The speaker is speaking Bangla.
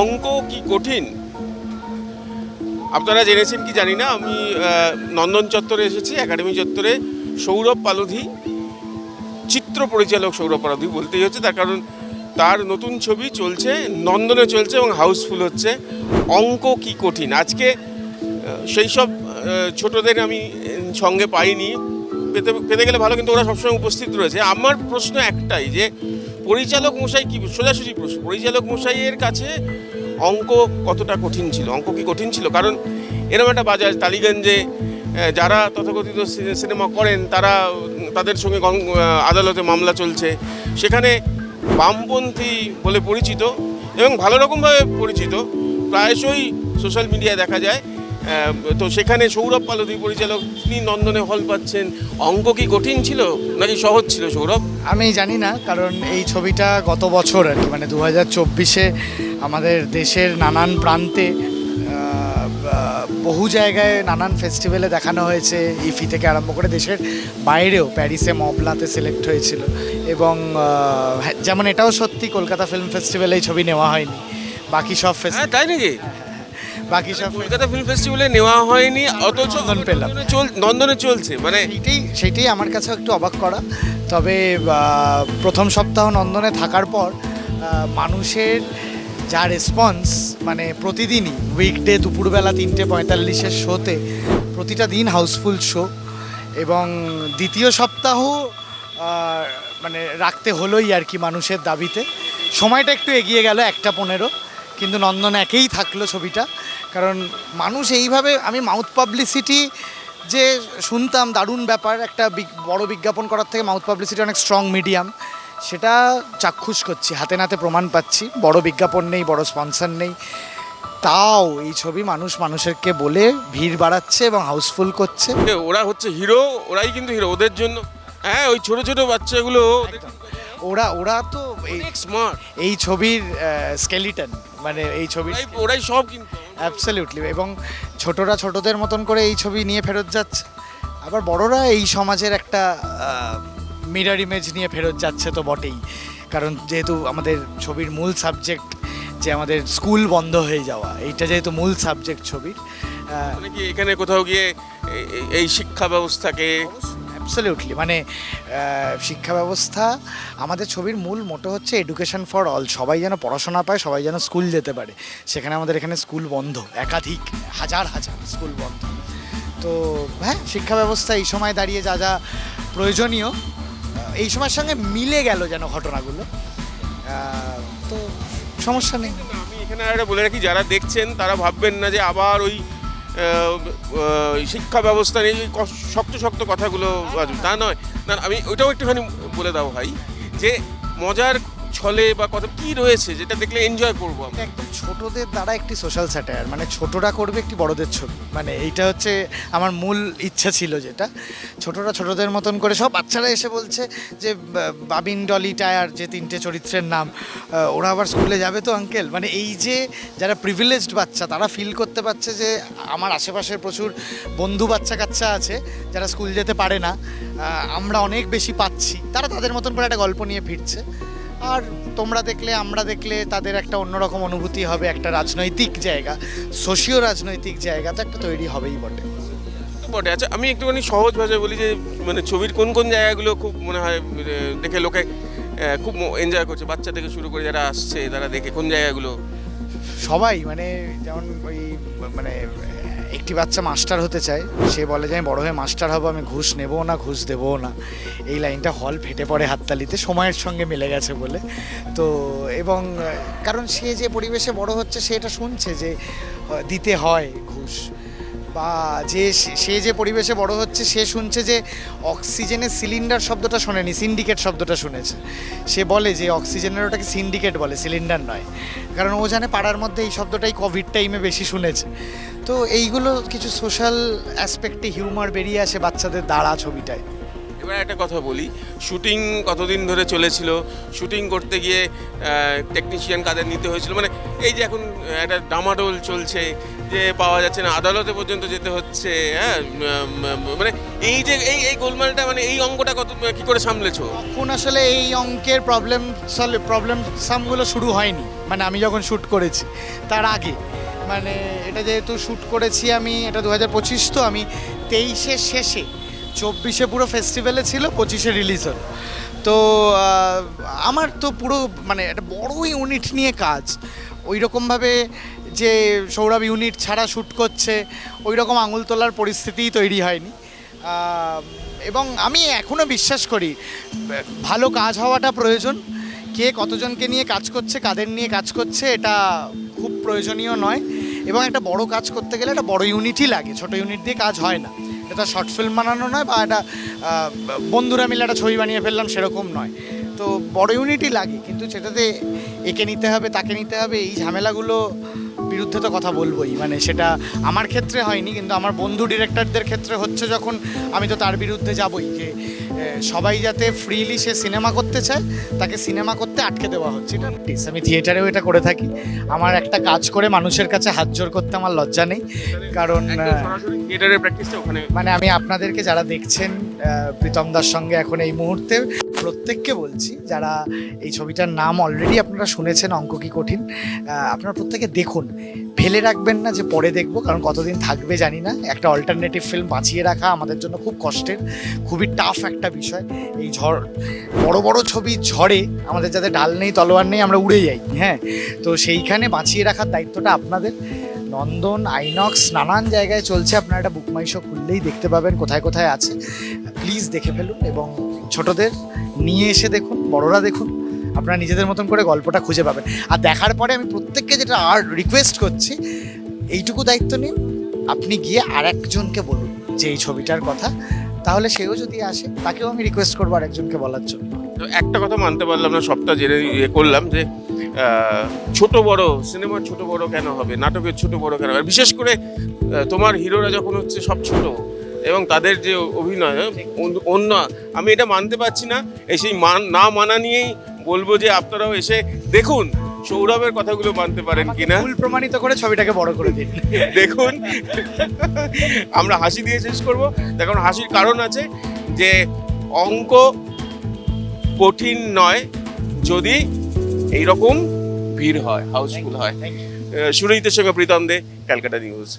অঙ্ক কি কঠিন? আপনারা জেনেছেন কি জানি না, আমি নন্দন চত্বরে এসেছি, একাডেমি চত্বরে সৌরভ পালোধি, চিত্র পরিচালক সৌরভ পালধি বলতেই হচ্ছে, তার কারণ তার নতুন ছবি চলছে, নন্দনে চলছে এবং হাউসফুল হচ্ছে, অঙ্ক কি কঠিন? আজকে সেই সব ছোটদের আমি সঙ্গে পাইনি, পেতে পেতে গেলে ভালো, কিন্তু ওরা সবসময় উপস্থিত রয়েছে। আমার প্রশ্ন একটাই যে পরিচালক মশাই কি, সোজাসুজি প্রশ্ন, পরিচালক মশাইয়ের কাছে অঙ্ক কতটা কঠিন ছিল? অঙ্ক কি কঠিন ছিল? কারণ এরকম একটা বাজার, টালিগঞ্জে যারা তথাকথিত সিনেমা করেন, তারা, তাদের সঙ্গে আদালতে মামলা চলছে। সেখানে বামপন্থী বলে পরিচিত এবং ভালো রকমভাবে পরিচিত। প্রায়শই সোশ্যাল মিডিয়ায় দেখা যায়। তো সেখানে সৌরভ পালধি পরিচালক তিনি নন্দনে হল পাচ্ছেন। অঙ্ক কি কঠিন ছিল নাকি সহজ ছিল সৌরভ? আমি জানি না কারণ এই ছবিটা গত বছর আর কি মানে দু হাজার চব্বিশে আমাদের দেশের নানান প্রান্তে বহু জায়গায় নানান ফেস্টিভ্যালে দেখানো হয়েছে। ইফি থেকে আরম্ভ করে দেশের বাইরেও প্যারিসে মবলাতে সিলেক্ট হয়েছিল। এবং হ্যাঁ, যেমন এটাও সত্যি কলকাতা ফিল্ম ফেস্টিভ্যালে এই ছবি নেওয়া হয়নি। বাকি সব হ্যাঁ ফেস্টিভ্যাল তাই নাকি? বাকি সব কলকাতা ফিল্ম ফেস্টিভ্যালে নেওয়া হয়নি অথচ নন্দন পেলাম। চল নন্দনে চলছে মানে সেইটাই সেইটাই আমার কাছে একটু অবাক করা। তবে প্রথম সপ্তাহ নন্দনে থাকার পর মানুষের যা রেসপন্স মানে প্রতিদিনই উইকডে দুপুরবেলা তিনটে পঁয়তাল্লিশের শোতে প্রতিটা দিন হাউসফুল শো এবং দ্বিতীয় সপ্তাহ মানে রাখতে হলোই আর কি মানুষের দাবিতে। সময়টা একটু এগিয়ে গেল একটা পনেরো কিন্তু নন্দন একেই থাকল ছবিটা। কারণ মানুষ এইভাবে আমি মাউথ পাবলিসিটি যে শুনতাম দারুণ ব্যাপার একটা বড় বিজ্ঞাপন করার থেকে মাউথ পাবলিসিটি অনেক স্ট্রং মিডিয়াম সেটা চাক্ষুষ করছি হাতে নাতে প্রমাণ পাচ্ছি বড় বিজ্ঞাপন নেই বড় স্পন্সর নেই তাও এই ছবি মানুষ মানুষেরকে বলে ভিড় বাড়াচ্ছে এবং হাউসফুল করছে। ওরা হচ্ছে হিরো ওরাই কিন্তু হিরো ওদের জন্য হ্যাঁ ওই ছোট ছোট বাচ্চাগুলো ওরা ওরা তো এই স্মার্ট এই ছবির স্কেলিটন মানে এই ছবির ওরাই ওরাই সব কিন্তু। অ্যাবসলিউটলি এবং ছোটরা ছোটদের মতন করে এই ছবি নিয়ে ফেরত যাচ্ছে। আবার বড়রা এই সমাজের একটা মিরার ইমেজ নিয়ে ফেরত যাচ্ছে তো বটেই। কারণ যেহেতু আমাদের ছবির মূল সাবজেক্ট যে আমাদের স্কুল বন্ধ হয়ে যাওয়া এইটা যেহেতু মূল সাবজেক্ট ছবির মানে কি এখানে কোথাও গিয়ে এই শিক্ষা ব্যবস্থাকে অ্যাবসলিউটলি মানে শিক্ষা ব্যবস্থা আমাদের ছবির মূল মোটো হচ্ছে এডুকেশন ফর অল সবাই যেন পড়াশোনা পায়, সবাই যেন স্কুল যেতে পারে। সেখানে আমাদের এখানে স্কুল বন্ধ, একাধিক, হাজার হাজার স্কুল বন্ধ। তো হ্যাঁ শিক্ষা ব্যবস্থা এই সময় দাঁড়িয়ে যা যা প্রয়োজনীয় এই সময়ের সঙ্গে মিলে গেল যেন ঘটনাগুলো। তো সমস্যা নেই। আমি এখানে একটা বলে রাখি, যারা দেখছেন তারা ভাববেন না যে আবার ওই শিক্ষা ব্যবস্থা নিয়ে শক্ত শক্ত কথাগুলো। তা নয় না, আমি ওইটাও একটুখানি বলে দাও ভাই, যে মজার ছলে বা কত, কি রয়েছে যেটা দেখলে এনজয় করব একদম ছোটদের দ্বারা একটি সোশ্যাল স্যাটায়ার মানে ছোটরা করবে একটি বড়দের ছবি। মানে এইটা হচ্ছে আমার মূল ইচ্ছা ছিল যেটা। ছোটরা ছোটদের মতন করে, সব বাচ্চারা এসে বলছে যে বাবিন ডলি টায়ার যে তিনটে চরিত্রের নাম ওরা আবার স্কুলে যাবে তো আঙ্কেল মানে এই যে যারা প্রিভিলেজড বাচ্চা, তারা ফিল করতে পারছে যে, আমার আশেপাশের প্রচুর বন্ধু বাচ্চা কাচ্চা আছে, যারা স্কুল যেতে পারে না। আমরা অনেক বেশি পাচ্ছি। তারা তাদের মতন করে একটা গল্প নিয়ে ফিরছে। আর তোমরা দেখলে আমরা দেখলে তাদের একটা অন্যরকম অনুভূতি হবে একটা রাজনৈতিক জায়গা সোশিও রাজনৈতিক জায়গা তো একটা তৈরি হবেই বটে। বটে। আচ্ছা আমি একটুখানি সহজ ভাষায় বলি যে মানে ছবির কোন কোন জায়গাগুলো খুব মনে হয় দেখে লোকে খুব এনজয় করছে বাচ্চা থেকে শুরু করে যারা আসছে তারা দেখে কোন জায়গাগুলো? সবাই মানে যেমন ওই মানে একটি বাচ্চা মাস্টার হতে চায়, সে বলে যে, আমি বড় হয়ে মাস্টার হব, আমি ঘুষ নেব না, ঘুষ দেবো না। এই লাইনটা হল ফেটে পড়ে হাততালিতে, সময়ের সঙ্গে মিলে গেছে বলে। তো, এবং, কারণ সে যে পরিবেশে বড় হচ্ছে, সে এটা শুনছে যে দিতে হয় ঘুষ। বা যে সে- যে পরিবেশে বড় হচ্ছে, সে শুনছে যে অক্সিজেনের সিলিন্ডার শব্দটা শোনেনি, সিন্ডিকেট শব্দটা শুনেছে। সে বলে যে অক্সিজেনের ওটাকে সিন্ডিকেট বলে, সিলিন্ডার নয়। কারণ ও জানে পাড়ার মধ্যে এই শব্দটাই কোভিড টাইমে বেশি শুনেছে। তো এইগুলো কিছু সোশ্যাল অ্যাসপেক্টে হিউমার বেরিয়ে আসে বাচ্চাদের দ্বারা ছবিটায়। এবার একটা কথা বলি শুটিং কতদিন ধরে চলেছিল? শুটিং করতে গিয়ে টেকনিশিয়ান কাদের নিতে হয়েছিল? মানে এই যে এখন একটা ডামাডোল চলছে যে পাওয়া যাচ্ছে না, আদালতে পর্যন্ত যেতে হচ্ছে হ্যাঁ মানে এই যে এই এই গোলমালটা মানে এই অঙ্কটা কত, কি করে সামলেছো? তখন আসলে এই অঙ্কের প্রবলেম প্রবলেম সামগুলো শুরু হয়নি। মানে আমি যখন শ্যুট করেছি, তার আগে। মানে এটা যেহেতু শ্যুট করেছি আমি, এটা দু হাজার পঁচিশ, তো আমি তেইশের শেষে, চব্বিশে পুরো ফেস্টিভ্যালে ছিল, পঁচিশে রিলিজ হলো। তো আমার তো পুরো মানে একটা বড় ইউনিট নিয়ে কাজ। ওই রকমভাবে যে সৌরভ ইউনিট ছাড়া শ্যুট করছে ওই রকম আঙুল তোলার পরিস্থিতিই তৈরি হয়নি। এবং আমি এখনও বিশ্বাস করি, ভালো কাজ হওয়াটা প্রয়োজন। কে কতজনকে নিয়ে কাজ করছে, কাদের নিয়ে কাজ করছে, এটা খুব প্রয়োজনীয় নয়। এবং একটা বড় কাজ করতে গেলে একটা বড় ইউনিটই লাগে, ছোট ইউনিট দিয়ে কাজ হয় না। এটা শর্ট ফিল্ম বানানো নয় বা এটা বন্ধুরা মিলে একটা ছবি বানিয়ে ফেললাম সেরকম নয়। তো বড় ইউনিটই লাগে, কিন্তু সেটাতে একে নিতে হবে, তাকে নিতে হবে, এই ঝামেলাগুলো বিরুদ্ধে তো কথা বলবোই। মানে সেটা আমার ক্ষেত্রে হয়নি, কিন্তু আমার বন্ধু ডিরেক্টরদের ক্ষেত্রে হচ্ছে যখন আমি তো তার বিরুদ্ধে যাবই। যে সবাই যাতে ফ্রিলি সে সিনেমা করতে চায় তাকে সিনেমা করতে আটকে দেওয়া হচ্ছে। এটা আমি থিয়েটারেও এটা করে থাকি। আমার একটা কাজ করে মানুষের কাছে হাত জোর করতে আমার লজ্জা নেই কারণ একদম থিয়েটারের প্র্যাকটিসটা ওখানে মানে আমি আপনাদেরকে যারা দেখছেন প্রীতম দার সঙ্গে এখন এই মুহূর্তে প্রত্যেককে বলছি যারা এই ছবিটার নাম অলরেডি আপনারা শুনেছেন অঙ্ক কি কঠিন আপনারা প্রত্যেকে দেখুন। ফেলে রাখবেন না যে পরে দেখব কারণ কতদিন থাকবে জানি না। একটা অল্টারনেটিভ ফিল্ম বাঁচিয়ে রাখা আমাদের জন্য খুব কষ্টের খুবই টাফ একটা বিষয়। এই ঝড়, বড় বড় ছবি ঝড়ে আমাদের যাতে ডাল নেই, তলোয়ার নেই, আমরা উড়ে যাই হ্যাঁ? তো সেইখানে বাঁচিয়ে রাখার দায়িত্বটা আপনাদের। নন্দন, আইনক্স, নানান জায়গায় চলছে। আপনারা একটা বুক মাই শো খুললেই দেখতে পাবেন কোথায় কোথায় আছে। প্লিজ দেখে ফেলুন এবং ছোটদের নিয়ে এসে দেখুন, বড়রা দেখুন। আপনারা নিজেদের মতন করে গল্পটা খুঁজে পাবেন। আর দেখার পরে আমি প্রত্যেককে যেটা আর রিকোয়েস্ট করছি, এইটুকু দায়িত্ব নিন। আপনি গিয়ে আর একজনকে বলুন যে এই ছবিটার কথা। তাহলে সেও যদি আসে, তাকেও আমি রিকোয়েস্ট করব আরেকজনকে বলার জন্য। তো একটা কথা মানতে পারলাম না, সবটা জেনে ইয়ে করলাম যে ছোট বড়, সিনেমার ছোট বড় কেন হবে? নাটকের ছোট বড় কেন হবে? বিশেষ করে তোমার হিরোরা যখন হচ্ছে সব ছোট, এবং তাদের যে অভিনয়, অন্য- অন্য, আমি এটা মানতে পারছি না, এই সেই মান, না মানা নিয়েই বলব যে আপনারাও এসে দেখুন। সৌরভের কথাগুলো মানতে পারেন কিনা? ভুল প্রমাণিত করে ছবিটাকে বড় করে দিন। দেখুন আমরা হাসি দিয়ে শেষ করব। দেখুন হাসির কারণ আছে যে অঙ্ক কঠিন নয় যদি এইরকম ভিড় হয় হাউসফুল হয়। সুরজিতের সঙ্গে প্রীতম দে ক্যালকাটা নিউজ।